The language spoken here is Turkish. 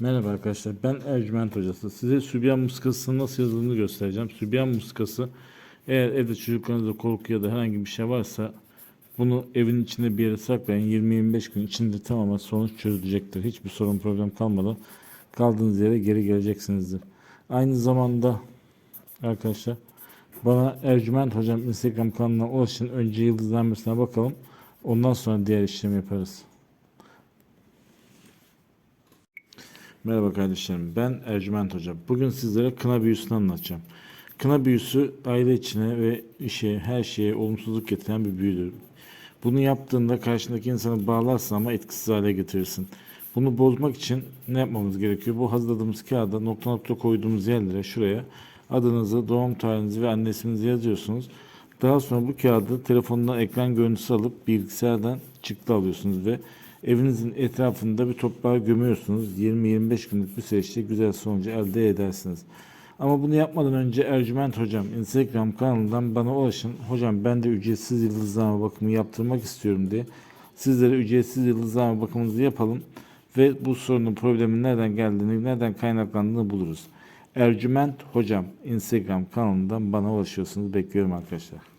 Merhaba arkadaşlar ben Ercüment Hocası. Size sübyan muskasının nasıl yazıldığını göstereceğim. Sübyan muskası eğer evde çocuklarınızda korku ya da herhangi bir şey varsa bunu evin içinde bir yere saklayın. 20-25 gün içinde tamamen sonuç çözülecektir. Hiçbir sorun problem kalmadan kaldığınız yere geri geleceksinizdir. Aynı zamanda arkadaşlar bana Ercüment Hocam Instagram kanalına ulaşın. Önce yıldızlanmasına bakalım. Ondan sonra diğer işlemi yaparız. Merhaba kardeşlerim. Ben Ercüment Hoca. Bugün sizlere kına büyüsünü anlatacağım. Kına büyüsü aile içine ve işe, her şeye olumsuzluk getiren bir büyüdür. Bunu yaptığında karşındaki insanı bağlarsın ama etkisiz hale getirirsin. Bunu bozmak için ne yapmamız gerekiyor? Bu hazırladığımız kağıda nokta nokta koyduğumuz yerlere şuraya adınızı, doğum tarihinizi ve anne yazıyorsunuz. Daha sonra bu kağıdı telefonundan ekran görüntüsü alıp bilgisayardan çıktı alıyorsunuz ve evinizin etrafında bir toprağa gömüyorsunuz. 20-25 günlük bir süreçte güzel sonucu elde edersiniz. Ama bunu yapmadan önce Ercüment Hocam Instagram kanalından bana ulaşın. Hocam ben de ücretsiz yıldızlama bakımı yaptırmak istiyorum diye. Sizlere ücretsiz yıldızlama bakımınızı yapalım. Ve bu sorunun problemin nereden geldiğini, nereden kaynaklandığını buluruz. Ercüment Hocam Instagram kanalından bana ulaşıyorsunuz. Bekliyorum arkadaşlar.